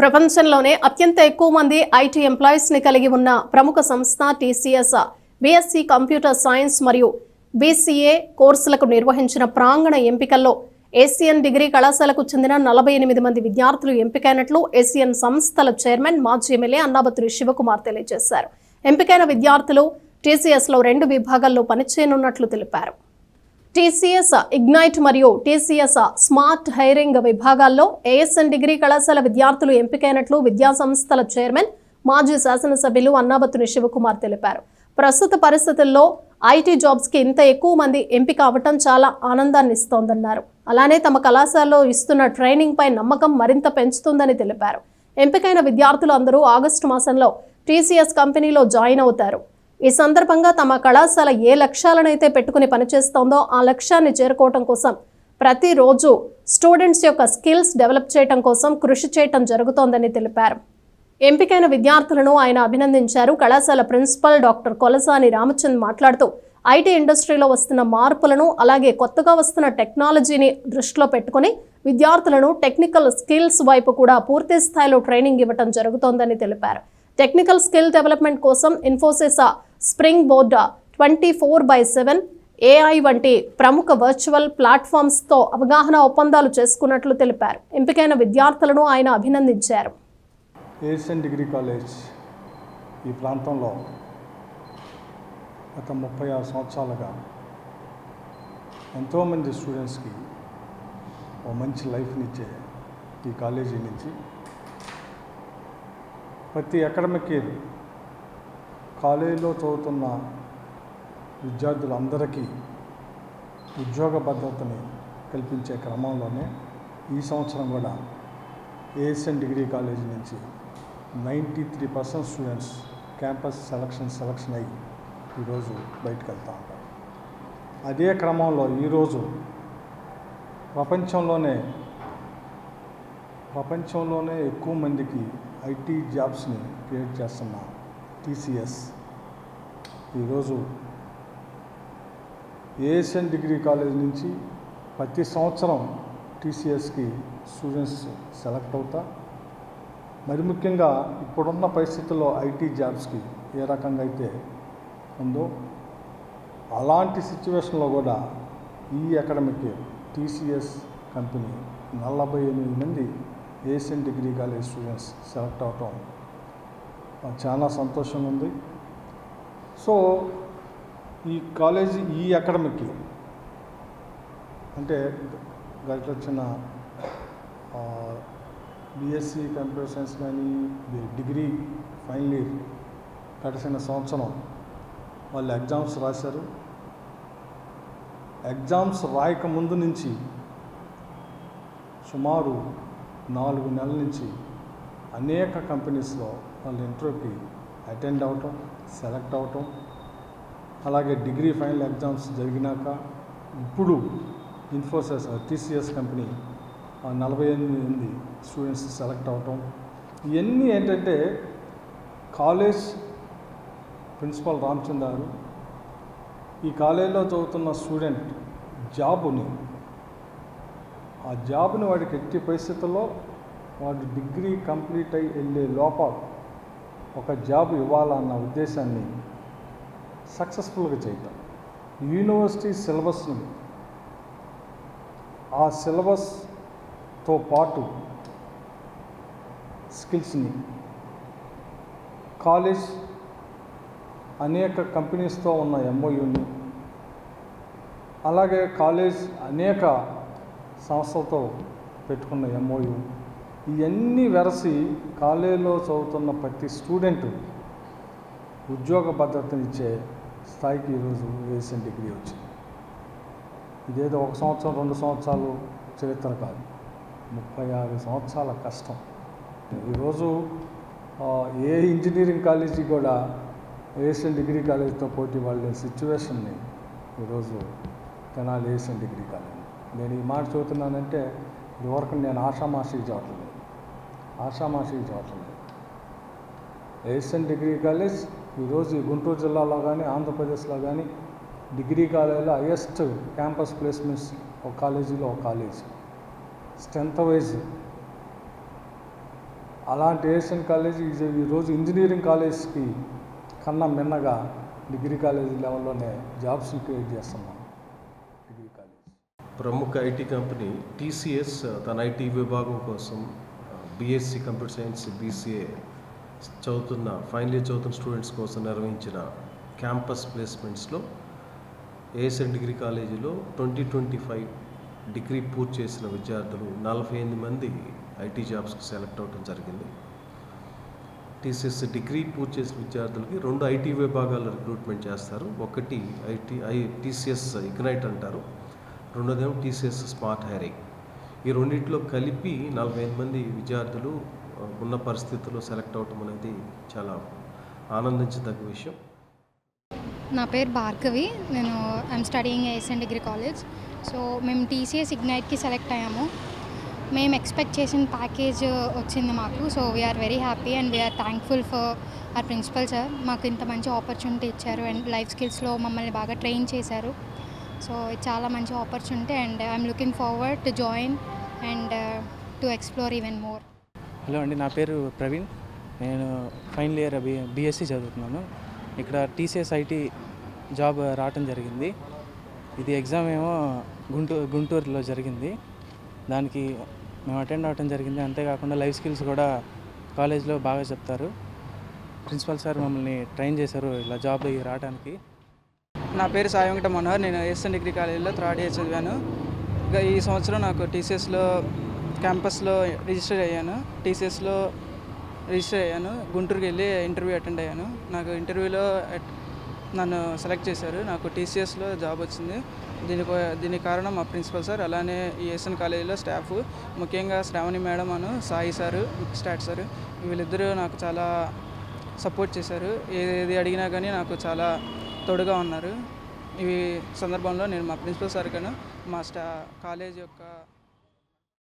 ప్రపంచంలోనే అత్యంత ఎక్కువ మంది ఐటీ ఎంప్లాయీస్ని కలిగి ఉన్న ప్రముఖ సంస్థ టీసీఎస్ బీఎస్సీ కంప్యూటర్ సైన్స్ మరియు బీసీఏ కోర్సులకు నిర్వహించిన ప్రాంగణ ఎంపికల్లో ఏసియన్ డిగ్రీ కళాశాలకు చెందిన నలభై ఎనిమిది మంది విద్యార్థులు ఎంపికైనట్లు ఏసియన్ సంస్థల చైర్మన్ మాజీ ఎమ్మెల్యే అన్నాబత్రి శివకుమార్ తెలియజేశారు. ఎంపికైన విద్యార్థులు టీసీఎస్లో రెండు విభాగాల్లో పనిచేయనున్నట్లు తెలిపారు. టీసీఎస్ ఇగ్నైట్ మరియు టీసీఎస్ స్మార్ట్ హైరింగ్ విభాగాల్లో ఏఎస్ఎన్ డిగ్రీ కళాశాల విద్యార్థులు ఎంపికైనట్లు విద్యాసంస్థల చైర్మన్ మాజీ శాసనసభ్యులు అన్నాబత్తుని శివకుమార్ తెలిపారు. ప్రస్తుత పరిస్థితుల్లో ఐటీ జాబ్స్కి ఇంత ఎక్కువ మంది ఎంపిక అవ్వటం చాలా ఆనందాన్ని ఇస్తోందన్నారు అలానే తమ కళాశాలలో ఇస్తున్న ట్రైనింగ్ పై నమ్మకం మరింత పెంచుతుందని తెలిపారు. ఎంపికైన విద్యార్థులు అందరూ ఆగస్టు మాసంలో టీసీఎస్ కంపెనీలో జాయిన్ అవుతారు. ఈ సందర్భంగా తమ కళాశాల ఏ లక్ష్యాలనైతే పెట్టుకుని పనిచేస్తోందో ఆ లక్ష్యాన్ని చేరుకోవటం కోసం ప్రతిరోజు స్టూడెంట్స్ యొక్క స్కిల్స్ డెవలప్ చేయటం కోసం కృషి చేయటం జరుగుతోందని తెలిపారు. ఎంపికైన విద్యార్థులను ఆయన అభినందించారు. కళాశాల ప్రిన్సిపల్ డాక్టర్ కొలసాని రామచంద్ మాట్లాడుతూ ఐటీ ఇండస్ట్రీలో వస్తున్న మార్పులను అలాగే కొత్తగా వస్తున్న టెక్నాలజీని దృష్టిలో పెట్టుకుని విద్యార్థులను టెక్నికల్ స్కిల్స్ వైపు కూడా పూర్తి స్థాయిలో ట్రైనింగ్ ఇవ్వటం జరుగుతోందని తెలిపారు. టెక్నికల్ స్కిల్ డెవలప్మెంట్ కోసం Infosys Springboard twenty four by seven AI వంటి ప్రముఖ వర్చువల్ ప్లాట్ఫామ్స్తో అవగాహన ఒప్పందాలు చేసుకున్నట్లు తెలిపారు. ఎంపికైన విద్యార్థులను ఆయన అభినందించారు. ఏషియన్ డిగ్రీ కాలేజ్ ఈ ప్రాంతంలో గత ముప్పై ఆరు సంవత్సరాలుగా ఎంతోమంది స్టూడెంట్స్కి ఓ మంచి లైఫ్నిచ్చే ఈ కాలేజీ నుంచి ప్రతి అకాడమిక్ ఇయర్ కాలేజీలో చదువుతున్న విద్యార్థులందరికీ ఉద్యోగ భద్రతని కల్పించే క్రమంలోనే ఈ సంవత్సరం కూడా ఏఎస్ఎన్ డిగ్రీ కాలేజీ నుంచి ninety three percent students campus selection selection అయ్యి ఈరోజు బయటకు వెళ్తూ ఉంటారు. అదే క్రమంలో ఈరోజు ప్రపంచంలోనే ప్రపంచంలోనే ఎక్కువ మందికి ఐటీ జాబ్స్ని క్రియేట్ చేస్తున్నారు టీసీఎస్. ఈరోజు ఏఎస్ఎన్ డిగ్రీ కాలేజ్ నుంచి ప్రతి సంవత్సరం టీసీఎస్కి స్టూడెంట్స్ సెలెక్ట్ అవుతా. మరి ముఖ్యంగా ఇప్పుడున్న పరిస్థితుల్లో ఐటీ జాబ్స్కి ఏ రకంగా అయితే ఉందో అలాంటి సిచ్యువేషన్లో కూడా ఈ అకాడమిక్ టీసీఎస్ కంపెనీ నలభై ఎనిమిది మంది Asian degree college students select అవటం చాలా సంతోషంగా ఉంది. సో ఈ కాలేజీ ఈ అకాడమిక్కి అంటే గత వచ్చిన బీఎస్సీ కంప్యూటర్ సైన్స్ కానీ డిగ్రీ ఫైనల్ ఇయర్ గడిచిన సంవత్సరం వాళ్ళు ఎగ్జామ్స్ రాశారు. ఎగ్జామ్స్ రాయక ముందు నుంచి సుమారు నాలుగు నెలల నుంచి అనేక కంపెనీస్లో వాళ్ళు ఇంటర్వ్యూకి అటెండ్ అవటం సెలెక్ట్ అవటం అలాగే డిగ్రీ ఫైనల్ ఎగ్జామ్స్ జరిగినాక ఇప్పుడు ఇన్ఫోసిస్ టీసీఎస్ కంపెనీ నలభై ఎనిమిది మంది స్టూడెంట్స్ సెలెక్ట్ అవటం ఇవన్నీ ఏంటంటే కాలేజ్ ప్రిన్సిపాల్ ప్రిన్సిపల్ రామచంద్రారు ఈ కాలేజీలో చదువుతున్న స్టూడెంట్ జాబుని ఆ జాబ్ని వాడికి ఎట్టి పరిస్థితుల్లో వాడు డిగ్రీ కంప్లీట్ అయి వెళ్ళే లోపల ఒక జాబ్ ఇవ్వాలన్న ఉద్దేశాన్ని సక్సెస్ఫుల్గా చేయటం. యూనివర్సిటీ సిలబస్ని ఆ సిలబస్తో పాటు స్కిల్స్ని కాలేజ్ అనేక కంపెనీస్తో ఉన్న ఎంఓయూని అలాగే కాలేజ్ అనేక సంస్థలతో పెట్టుకున్న ఎంఓయు ఇవన్నీ వెరసి కాలేజీలో చదువుతున్న ప్రతి స్టూడెంట్ ఉద్యోగ భద్రతనిచ్చే స్థాయికి ఈరోజు రీసెంట్ డిగ్రీ వచ్చింది. ఇదేదో ఒక సంవత్సరం రెండు సంవత్సరాలు చరిత్ర కాదు. ముప్పై ఆరు సంవత్సరాల కష్టం. ఈరోజు ఏ ఇంజనీరింగ్ కాలేజీ కూడా ఏషియన్ డిగ్రీ కాలేజీతో పోటీ వాళ్ళే సిచ్యువేషన్ని ఈరోజు తెనాలి ఏషియన్ డిగ్రీ కాలేజ్. నేను ఈ మాట చెబుతున్నానంటే ఇదివరకు నేను ఆషామాషికి చదవట్లేదు ఆషామాషికి చూడట్లేదు ఏషియన్ డిగ్రీ కాలేజ్ ఈరోజు గుంటూరు జిల్లాలో కానీ ఆంధ్రప్రదేశ్లో కానీ డిగ్రీ కాలేజీలో హైయెస్ట్ క్యాంపస్ ప్లేస్మెంట్స్ ఒక కాలేజీలో ఒక కాలేజ్. Strength wise. అలాంటి ఏషియన్ కాలేజ్ ఈ- ఈరోజు ఇంజనీరింగ్ కాలేజ్కి కన్నా మిన్నగా డిగ్రీ కాలేజ్ లెవెల్లోనే జాబ్స్ క్రియేట్ చేస్తున్నాం. Degree college. ప్రముఖ ఐటీ కంపెనీ టీసీఎస్ తన ఐటీ విభాగం కోసం బీఎస్సీ కంప్యూటర్ సైన్స్ బీసీఏ చదువుతున్న ఫైనల్ ఇయర్ చదువుతున్న స్టూడెంట్స్ కోసం నిర్వహించిన క్యాంపస్ ప్లేస్మెంట్స్లో ఏఎస్ఎన్ డిగ్రీ కాలేజీలో ట్వంటీ ట్వంటీ ఫైవ్ డిగ్రీ పూర్తి చేసిన విద్యార్థులు నలభై ఎనిమిది మంది ఐటీ జాబ్స్కి సెలెక్ట్ అవ్వడం జరిగింది. టీసీఎస్ డిగ్రీ పూర్తి చేసిన విద్యార్థులకి రెండు ఐటీ విభాగాల్లో రిక్రూట్మెంట్ చేస్తారు. ఒకటి ఐటీ ఐ టీసీఎస్ ఇగ్నైట్ అంటారు. రెండోదేమో టీసీఎస్ స్మార్ట్ హైరింగ్ ఈ రెండింటిలో కలిపి నలభై ఐదు మంది విద్యార్థులు ఉన్న పరిస్థితుల్లో సెలెక్ట్ అవటం అనేది చాలా ఆనందించదగ్గ విషయం. నా పేరు భార్గవి. నేను I'm studying ASN degree college so మేము టీసీఎస్ ఇగ్నైట్కి సెలెక్ట్ అయ్యాము. మేము ఎక్స్పెక్ట్ చేసిన ప్యాకేజ్ వచ్చింది మాకు. So we are very happy and we are thankful for our principal sir మాకు ఇంత మంచి ఆపర్చునిటీ ఇచ్చారు అండ్ లైఫ్ స్కిల్స్లో మమ్మల్ని బాగా ట్రైన్ చేశారు. సో ఇది చాలా మంచి opportunity and I'm looking forward to join and to explore even more hello అండి నా పేరు ప్రవీణ్. నేను ఫైనల్ ఇయర్ బి బీఎస్సీ చదువుతున్నాను. ఇక్కడ టీసీఎస్ ఐటీ జాబ్ రావటం జరిగింది. ఇది ఎగ్జామ్ ఏమో గుంటూరు గుంటూరులో జరిగింది. దానికి మేము అటెండ్ అవ్వటం జరిగింది. అంతేకాకుండా లైఫ్ స్కిల్స్ కూడా కాలేజ్లో బాగా చెప్తారు. ప్రిన్సిపల్ సార్ మమ్మల్ని ట్రైన్ చేశారు ఇలా జాబ్ రావడానికి నా పేరు సాయి వెంకట మనోహర్ నేను ఎస్ఎన్ డిగ్రీ కాలేజీలో థర్డ్ ఇయర్ చదివాను. ఇక ఈ సంవత్సరం నాకు టీసీఎస్లో క్యాంపస్లో రిజిస్టర్ అయ్యాను. టీసీఎస్లో రిజిస్టర్ అయ్యాను. గుంటూరుకి వెళ్ళి ఇంటర్వ్యూ అటెండ్ అయ్యాను. నాకు ఇంటర్వ్యూలో నన్ను సెలెక్ట్ చేశారు. నాకు టీసీఎస్లో జాబ్ వచ్చింది. దీనికి దీనికి కారణం మా ప్రిన్సిపల్ సార్ అలానే ఈ ఎస్ఎన్ కాలేజీలో స్టాఫ్ ముఖ్యంగా Sravani madam Anu Sai sir stat sir వీళ్ళిద్దరూ నాకు చాలా సపోర్ట్ చేశారు. ఏది అడిగినా కానీ నాకు చాలా తోడుగా ఉన్నారు. ఈ సందర్భంలో నేను మా ప్రిన్సిపల్ సార్ కన్నా మా స్టా కాలేజ్ యొక్క